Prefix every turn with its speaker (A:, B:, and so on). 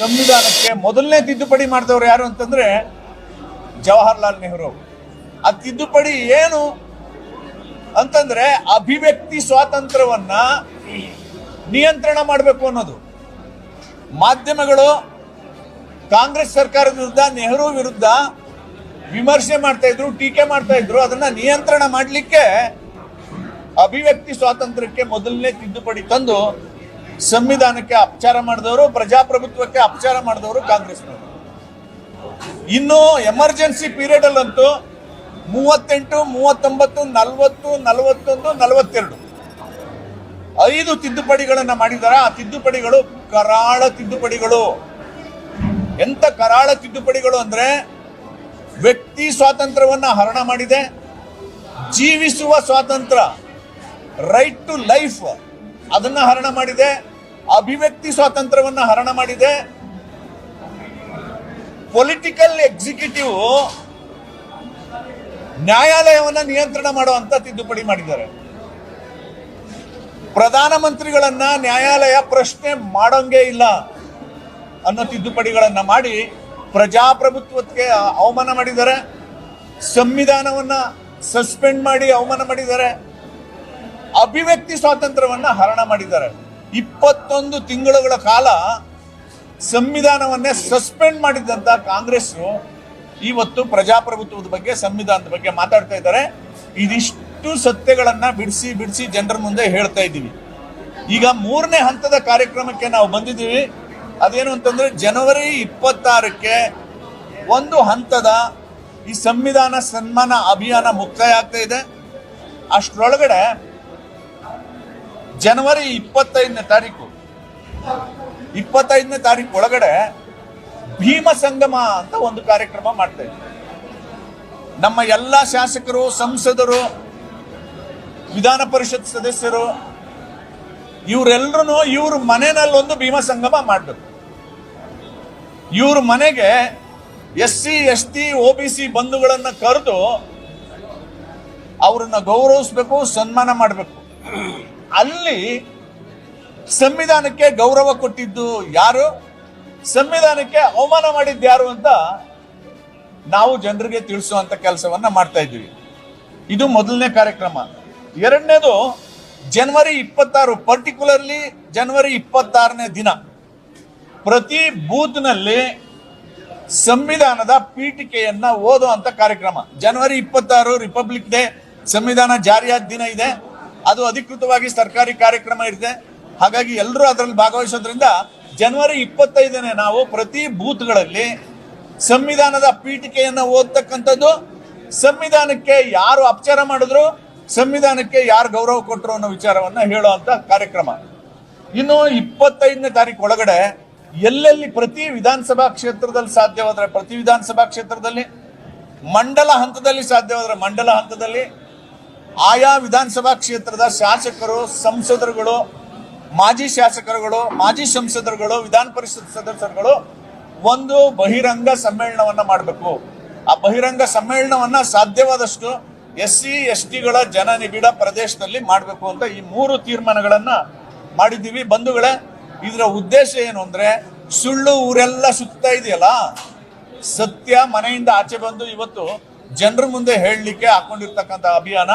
A: ಸಂವಿಧಾನಕ್ಕೆ ಮೊದಲನೇ ತಿದ್ದುಪಡಿ ಮಾಡಿದವರು ಯಾರು ಅಂತಂದ್ರೆ ಜವಾಹರ್ಲಾಲ್ ನೆಹರು. ಆ ತಿದ್ದುಪಡಿ ಏನು ಅಂತಂದ್ರೆ ಅಭಿವ್ಯಕ್ತಿ ಸ್ವಾತಂತ್ರ್ಯವನ್ನ ನಿಯಂತ್ರಣ ಮಾಡಬೇಕು ಅನ್ನೋದು. ಮಾಧ್ಯಮಗಳು ಕಾಂಗ್ರೆಸ್ ಸರ್ಕಾರದ ವಿರುದ್ಧ, ನೆಹರು ವಿರುದ್ಧ ವಿಮರ್ಶೆ ಮಾಡ್ತಾ ಇದ್ರು, ಟೀಕೆ ಮಾಡ್ತಾ ಇದ್ರು, ಅದನ್ನ ನಿಯಂತ್ರಣ ಮಾಡಲಿಕ್ಕೆ ಅಭಿವ್ಯಕ್ತಿ ಸ್ವಾತಂತ್ರ್ಯಕ್ಕೆ ಮೊದಲನೇ ತಿದ್ದುಪಡಿ ತಂದು ಸಂವಿಧಾನಕ್ಕೆ ಅಪಚಾರ ಮಾಡಿದವರು, ಪ್ರಜಾಪ್ರಭುತ್ವಕ್ಕೆ ಅಪಚಾರ ಮಾಡಿದವರು ಕಾಂಗ್ರೆಸ್ನವರು. ಇನ್ನು ಎಮರ್ಜೆನ್ಸಿ ಪೀರಿಯಡ್ ಅಲ್ಲಂತೂ ಮೂವತ್ತೆಂಟು, ಮೂವತ್ತೊಂಬತ್ತು, ನಲವತ್ತು, ನಲವತ್ತೊಂದು, ನಲವತ್ತೆರಡು. ಐದು ತಿದ್ದುಪಡಿಗಳನ್ನು ಮಾಡಿದ್ದಾರೆ ಆ ತಿದ್ದುಪಡಿಗಳು ಕರಾಳ ತಿದ್ದುಪಡಿಗಳು. ಎಂತ ಕರಾಳ ತಿದ್ದುಪಡಿಗಳು ಅಂದ್ರೆ ವ್ಯಕ್ತಿ ಸ್ವಾತಂತ್ರ್ಯವನ್ನ ಹರಣ ಮಾಡಿದೆ, ಜೀವಿಸುವ ಸ್ವಾತಂತ್ರ್ಯ ರೈಟ್ ಟು ಲೈಫ್ ಅದನ್ನ ಹರಣ ಮಾಡಿದೆ. ಅಭಿವ್ಯಕ್ತಿ ಸ್ವಾತಂತ್ರ್ಯವನ್ನ ಹರಣ ಮಾಡಿದೆ. ಪೊಲಿಟಿಕಲ್ ಎಕ್ಸಿಕ್ಯೂಟಿವ್ ನ್ಯಾಯಾಲಯವನ್ನ ನಿಯಂತ್ರಣ ಮಾಡುವಂತ ತಿದ್ದುಪಡಿ ಮಾಡಿದ್ದಾರೆ. ಪ್ರಧಾನಮಂತ್ರಿಗಳನ್ನ ನ್ಯಾಯಾಲಯ ಪ್ರಶ್ನೆ ಮಾಡೋಂಗೇ ಇಲ್ಲ ಅನ್ನೋ ತಿದ್ದುಪಡಿಗಳನ್ನ ಮಾಡಿ ಪ್ರಜಾಪ್ರಭುತ್ವಕ್ಕೆ ಅವಮಾನ ಮಾಡಿದ್ದಾರೆ. ಸಂವಿಧಾನವನ್ನ ಸಸ್ಪೆಂಡ್ ಮಾಡಿ ಅವಮಾನ ಮಾಡಿದ್ದಾರೆ. ಅಭಿವ್ಯಕ್ತಿ ಸ್ವಾತಂತ್ರ್ಯವನ್ನ ಹರಣ ಮಾಡಿದ್ದಾರೆ. ಇಪ್ಪತ್ತೊಂದು ತಿಂಗಳುಗಳ ಕಾಲ ಸಂವಿಧಾನವನ್ನೇ ಸಸ್ಪೆಂಡ್ ಮಾಡಿದಂತ ಕಾಂಗ್ರೆಸ್ ಇವತ್ತು ಪ್ರಜಾಪ್ರಭುತ್ವದ ಬಗ್ಗೆ, ಸಂವಿಧಾನದ ಬಗ್ಗೆ ಮಾತಾಡ್ತಾ ಇದ್ದಾರೆ. ಇದಿಷ್ಟು ಸತ್ಯಗಳನ್ನ ಬಿಡಿಸಿ ಬಿಡಿಸಿ ಜನರ ಮುಂದೆ ಹೇಳ್ತಾ ಇದ್ದೀವಿ. ಈಗ ಮೂರನೇ ಹಂತದ ಕಾರ್ಯಕ್ರಮಕ್ಕೆ ನಾವು ಬಂದಿದ್ದೀವಿ. ಅದೇನು ಅಂತಂದ್ರೆ ಜನವರಿ ಇಪ್ಪತ್ತಾರಕ್ಕೆ ಒಂದು ಹಂತದ ಈ ಸಂವಿಧಾನ ಸನ್ಮಾನ ಅಭಿಯಾನ ಮುಕ್ತಾಯ ಆಗ್ತಾ ಇದೆ. ಅಷ್ಟರೊಳಗಡೆ ಜನವರಿ ಇಪ್ಪತ್ತೈದನೇ ತಾರೀಕು. ಇಪ್ಪತ್ತೈದನೇ ತಾರೀಕು ಒಳಗಡೆ ಭೀಮ ಸಂಗಮ ಅಂತ ಒಂದು ಕಾರ್ಯಕ್ರಮ ಮಾಡ್ತಾ ಇದ್ದೀವಿ ನಮ್ಮ ಎಲ್ಲ ಶಾಸಕರು, ಸಂಸದರು, ವಿಧಾನ ಪರಿಷತ್ ಸದಸ್ಯರು ಇವರೆಲ್ಲರೂ ಇವ್ರ ಮನೆಯಲ್ಲಿ ಒಂದು ಭೀಮ ಸಂಗಮ ಮಾಡಬೇಕು. ಇವ್ರ ಮನೆಗೆ S C S T O B C ಬಂಧುಗಳನ್ನು ಕರೆದು ಅವ್ರನ್ನ ಗೌರವಿಸ್ಬೇಕು, ಸನ್ಮಾನ ಮಾಡಬೇಕು. ಅಲ್ಲಿ ಸಂವಿಧಾನಕ್ಕೆ ಗೌರವ ಕೊಟ್ಟಿದ್ದು ಯಾರು? ಸಂವಿಧಾನಕ್ಕೆ ಅವಮಾನ ಮಾಡಿದ್ದು ಯಾರು ಅಂತ ನಾವು ಜನರಿಗೆ ತಿಳಿಸುವಂತ ಕೆಲಸವನ್ನ ಮಾಡ್ತಾ ಇದ್ದೀವಿ. ಇದು ಮೊದಲನೇ ಕಾರ್ಯಕ್ರಮ. ಎರಡನೇದು, ಜನವರಿ ಇಪ್ಪತ್ತಾರು ಪರ್ಟಿಕ್ಯುಲರ್ಲಿ ಜನವರಿ ಇಪ್ಪತ್ತಾರನೇ ದಿನ. ಪ್ರತಿ ಬೂತ್ನಲ್ಲಿ ಸಂವಿಧಾನದ ಪೀಠಿಕೆಯನ್ನ ಓದುವಂತ ಕಾರ್ಯಕ್ರಮ. ಜನವರಿ ಇಪ್ಪತ್ತಾರು ರಿಪಬ್ಲಿಕ್ ಡೇ ಸಂವಿಧಾನ ಜಾರಿಯಾದ ದಿನ ಇದೆ. ಅದು ಅಧಿಕೃತವಾಗಿ ಸರ್ಕಾರಿ ಕಾರ್ಯಕ್ರಮ ಇದೆ ಹಾಗಾಗಿ ಎಲ್ಲರೂ ಅದರಲ್ಲಿ ಭಾಗವಹಿಸೋದ್ರಿಂದ ಜನವರಿ ಇಪ್ಪತ್ತೈದನೇ ನಾವು ಪ್ರತಿ ಬೂತ್ಗಳಲ್ಲಿ ಸಂವಿಧಾನದ ಪೀಠಿಕೆಯನ್ನ ಓದ್ತಕ್ಕಂಥದ್ದು, ಸಂವಿಧಾನಕ್ಕೆ ಯಾರು ಅಪಚಾರ ಮಾಡಿದ್ರು, ಸಂವಿಧಾನಕ್ಕೆ ಯಾರು ಗೌರವ ಕೊಟ್ಟರು ಅನ್ನೋ ವಿಚಾರವನ್ನ ಹೇಳುವಂತ ಕಾರ್ಯಕ್ರಮ. ಇನ್ನು ಇಪ್ಪತ್ತೈದನೇ ತಾರೀಕು ಒಳಗಡೆ ಎಲ್ಲೆಲ್ಲಿ ಪ್ರತಿ ವಿಧಾನಸಭಾ ಕ್ಷೇತ್ರದಲ್ಲಿ ಸಾಧ್ಯವಾದ್ರೆ ಪ್ರತಿ ವಿಧಾನಸಭಾ ಕ್ಷೇತ್ರದಲ್ಲಿ, ಮಂಡಲ ಹಂತದಲ್ಲಿ ಸಾಧ್ಯವಾದ್ರೆ ಮಂಡಲ ಹಂತದಲ್ಲಿ ಆಯಾ ವಿಧಾನಸಭಾ ಕ್ಷೇತ್ರದ ಶಾಸಕರು, ಸಂಸದರುಗಳು, ಮಾಜಿ ಶಾಸಕರುಗಳು, ಮಾಜಿ ಸಂಸದರುಗಳು, ವಿಧಾನ ಪರಿಷತ್ ಸದಸ್ಯರುಗಳು ಒಂದು ಬಹಿರಂಗ ಸಮ್ಮೇಳನವನ್ನ ಮಾಡಬೇಕು. ಆ ಬಹಿರಂಗ ಸಮ್ಮೇಳನವನ್ನ ಸಾಧ್ಯವಾದಷ್ಟು ಎಸ್ ಸಿ ಎಸ್ ಟಿಗಳ ಜನನಿಬಿಡ ಪ್ರದೇಶದಲ್ಲಿ ಮಾಡಬೇಕು ಅಂತ ಈ ಮೂರು ತೀರ್ಮಾನಗಳನ್ನ ಮಾಡಿದ್ದೀವಿ. ಬಂಧುಗಳೇ, ಇದರ ಉದ್ದೇಶ ಏನು ಅಂದ್ರೆ, ಸುಳ್ಳು ಊರೆಲ್ಲ ಸುತ್ತ ಇದೆಯಲ್ಲ, ಸತ್ಯ ಮನೆಯಿಂದ ಆಚೆ ಬಂದು ಇವತ್ತು ಜನರ ಮುಂದೆ ಹೇಳಲಿಕ್ಕೆ ಹಾಕೊಂಡಿರ್ತಕ್ಕಂಥ ಅಭಿಯಾನ